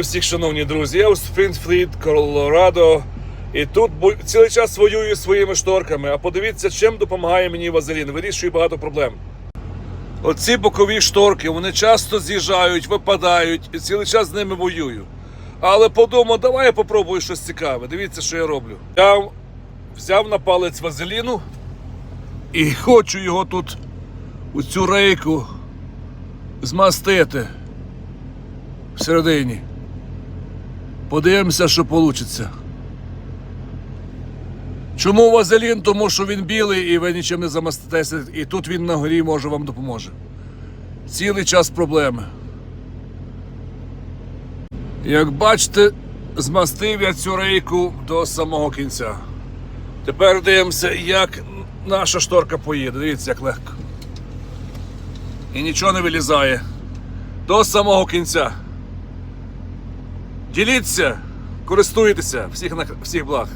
всіх, шановні друзі. Я у Спрінтфліт, Колорадо. І тут цілий час воюю своїми шторками. А подивіться, чим допомагає мені вазелін. Вирішує багато проблем. Оці бокові шторки, вони часто з'їжджають, випадають, і цілий час з ними воюю. Але подумав, давай я попробую щось цікаве. Дивіться, що я роблю. Я взяв на палець вазеліну і хочу його тут у цю рейку змастити всередині. Подивимося, що вийде. Чому вазелін? Тому що він білий і ви нічим не замаститеся, і тут він на горі може вам допоможе. Цілий час проблеми. Як бачите, змастив я цю рейку до самого кінця. Тепер дивимося, як наша шторка поїде. Дивіться, як легко. І нічого не вилізає. До самого кінця. Діліться, користуйтеся, всіх, на- всіх благ.